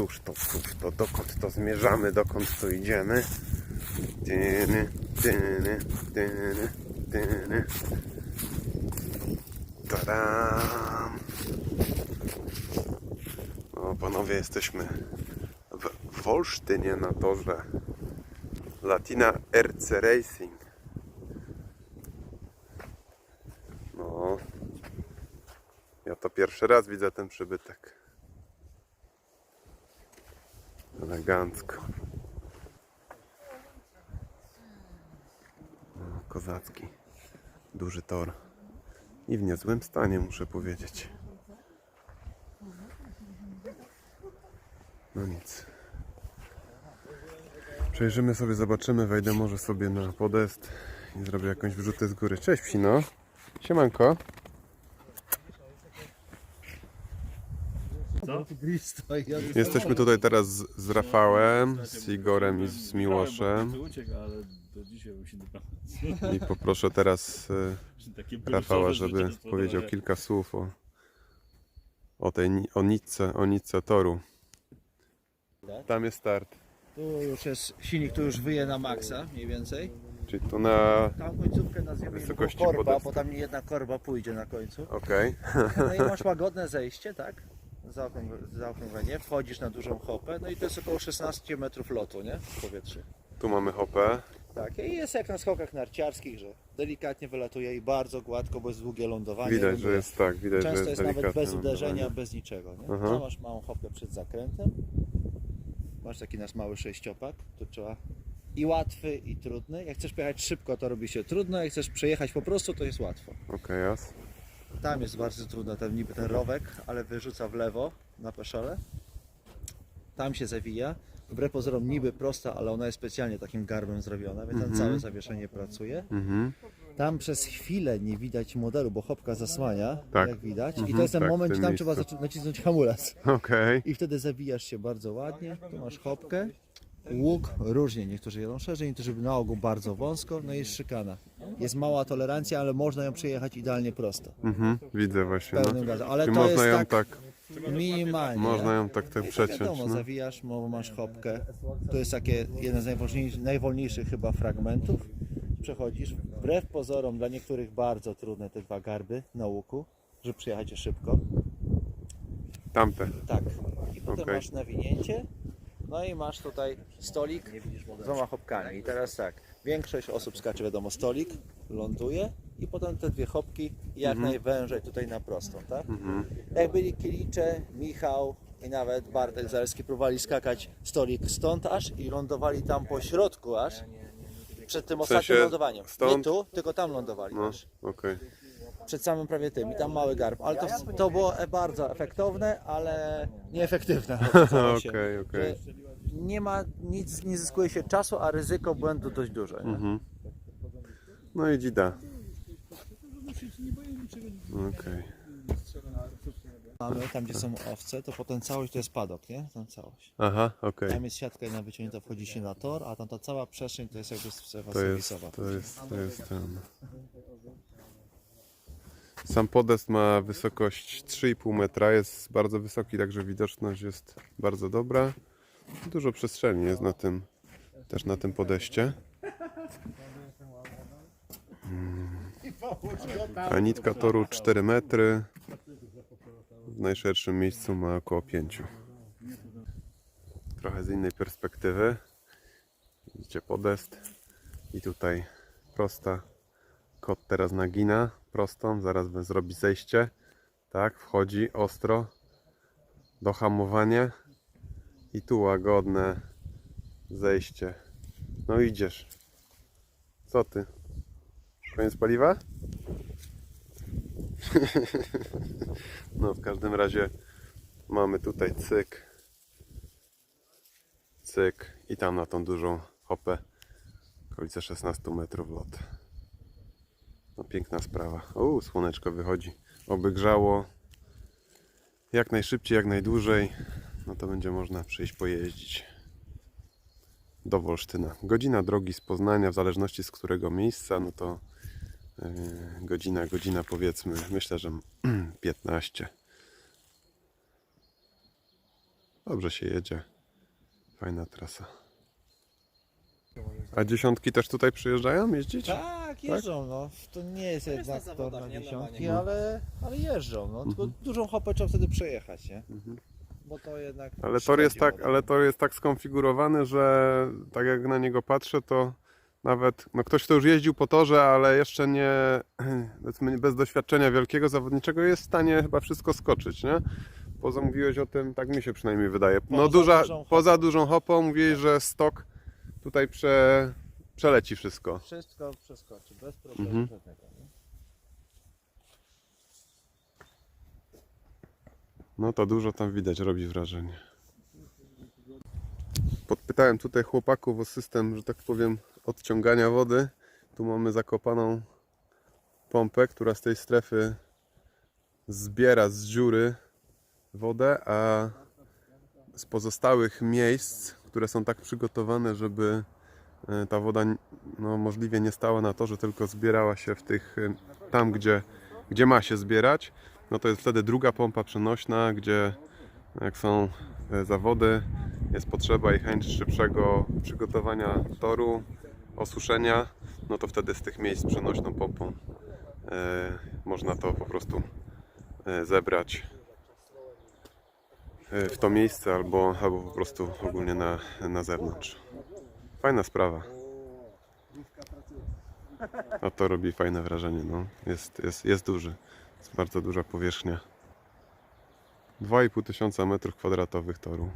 cóż to, cóż to, dokąd to zmierzamy, dokąd to idziemy. Tyny, tyny, tyny, tyny. Tadam! O, panowie, jesteśmy w Wolsztynie na torze Latina RC Racing. No, ja to pierwszy raz widzę ten przybytek. Elegancko. Kozacki. Duży tor. I w niezłym stanie, muszę powiedzieć. No nic. Przejrzymy sobie, zobaczymy, wejdę może sobie na podest i zrobię jakąś wrzutę z góry. Cześć psino. Siemanko. Jesteśmy tutaj teraz z, z Rafałem, z Igorem i z Miłoszem. Uciekł, ale do dzisiaj. I poproszę teraz e, Takie Rafała, bluesowe żeby powiedział kilka słów o, o tej ni- o nitce, o nitce toru. Tam jest start. Tu już jest silnik, tu już wyje na maksa mniej więcej. Czyli tu na... Tam końcówkę nazwiemy Wysokości korba, podestu. bo tam nie jedna korba pójdzie na końcu. Okej. No i masz łagodne zejście, tak? Zaokrąg- Zaokrąglenie, wchodzisz na dużą hopę, no i to jest około 16 metrów lotu, nie? W powietrzu. Tu mamy hopę. Tak, i jest jak na skokach narciarskich, że delikatnie wylatuje i bardzo gładko, bo jest długie lądowanie. Widać, że jest tak, widać, że Często jest jest nawet bez uderzenia, lądowanie. bez niczego. Nie? Aha. No, masz małą hopkę przed zakrętem. Masz taki nasz mały sześciopak. Tu trzeba i łatwy, i trudny. Jak chcesz pojechać szybko, to robi się trudno. Jak chcesz przejechać po prostu, to jest łatwo. Okej, jas. Tam jest bardzo trudno, ten niby ten rowek, ale wyrzuca w lewo na peszole. Tam się zawija. Wbrew pozorom niby prosta, ale ona jest specjalnie takim garbem zrobiona, więc tam całe zawieszenie pracuje. Mhm. Tam przez chwilę nie widać modelu, bo chopka zasłania, Tak. jak widać. I Mhm, to jest ten tak, w moment, tym gdzie tam miejscu. trzeba zacząć nacisnąć hamulec. Okej. I wtedy zawijasz się bardzo ładnie. Tu masz hopkę. Łuk różnie, niektórzy jadą szerzej, niektórzy na ogół bardzo wąsko, no i szykana. Jest mała tolerancja, ale można ją przejechać idealnie prosto. Mhm. Widzę właśnie. No. Gazem. Ale Czyli to można jest ją tak, tak, minimalnie. można ją tak, to przeciąć. wiadomo, No. zawijasz, masz hopkę. To jest takie jeden z najwolniejszych, najwolniejszych chyba fragmentów. Przechodzisz. Wbrew pozorom dla niektórych bardzo trudne te dwa garby na łuku, żeby przyjechać je szybko. Tamte. Tak. I potem Okej. masz nawinięcie. No i masz tutaj stolik z dwoma hopkami. I teraz tak, większość osób skacze wiadomo stolik, ląduje i potem te dwie hopki jak najwężej tutaj na prostą, tak? Jak byli Kilicze, Michał i nawet Bartek Zalewski próbowali skakać stolik stąd aż i lądowali tam po środku aż przed tym ostatnim sensie lądowaniem. Nie stąd? tu, tylko tam lądowali No, okej. Przed samym prawie tym i tam mały garb. Ale to, to było bardzo efektowne, ale nieefektywne. Okej, okej. Nie ma nic, nie zyskuje się czasu, a ryzyko błędu dość duże. nie? Mhm. No i dzida. Okej. Mamy tam, gdzie są owce, to potem całość to jest padok, nie? Tam całość. Aha, okej. Tam jest siatka jedna wyciągnięta, wchodzi się na tor, a tam ta cała przestrzeń to jest jakby strefa To jest, serwisowa. to jest, to jest ten. Sam podest ma wysokość 3,5 metra, jest bardzo wysoki, także widoczność jest bardzo dobra. Dużo przestrzeni jest na tym, też na tym podeście. Mm. A nitka toru 4 metry. W najszerszym miejscu ma około 5. Trochę z innej perspektywy. Widzicie podest i tutaj prosta. Kot teraz nagina prostą, zaraz zrobi zejście. Tak, wchodzi ostro. Dohamowanie i tu łagodne zejście. No idziesz. Co ty? Koniec paliwa? no w każdym razie mamy tutaj cyk. Cyk i tam na tą dużą hopę okolice 16 metrów lot. No piękna sprawa. O, słoneczko wychodzi. Oby grzało jak najszybciej, jak najdłużej. No to będzie można przyjść pojeździć do Wolsztyna. Godzina drogi z Poznania, w zależności z którego miejsca, no to yy, godzina, godzina powiedzmy, myślę, że 15. Dobrze się jedzie. Fajna trasa. A dziesiątki też tutaj przyjeżdżają jeździć? Tak, jeżdżą, no. To nie jest na jednak tor zawodach, na nie? dziesiątki, Normalnie. ale, ale jeżdżą, no. Tylko Mhm. dużą hopę trzeba wtedy przejechać, nie? Bo to jednak Ale tor jest szkodzi tak, ale tor jest tak skonfigurowany, że tak jak na niego patrzę, to nawet no ktoś, kto już jeździł po torze, ale jeszcze nie powiedzmy, bez doświadczenia wielkiego zawodniczego jest w stanie chyba wszystko skoczyć, nie? Poza mówiłeś o tym, tak mi się przynajmniej wydaje. No Poza duża, dużą hopą. poza dużą hopą mówiłeś, że stok tutaj prze, przeleci wszystko. Wszystko przeskoczy, bez problemu Mhm. żadnego. Nie? No to dużo tam widać, robi wrażenie. Podpytałem tutaj chłopaków o system, że tak powiem, odciągania wody. Tu mamy zakopaną pompę, która z tej strefy zbiera z dziury wodę, a z pozostałych miejsc, które są tak przygotowane, żeby e, ta woda no, możliwie nie stała na torze, tylko zbierała się w tych, e, tam gdzie, gdzie ma się zbierać, no to jest wtedy druga pompa przenośna, gdzie jak są e, zawody, jest potrzeba i chęć szybszego przygotowania toru, osuszenia, no to wtedy z tych miejsc przenośną pompą można to po prostu zebrać w to miejsce albo, albo po prostu ogólnie na, na zewnątrz. Fajna sprawa. A to robi fajne wrażenie, no. Jest, jest, jest duży. Jest bardzo duża powierzchnia. 2,5 tysiąca metrów kwadratowych toru.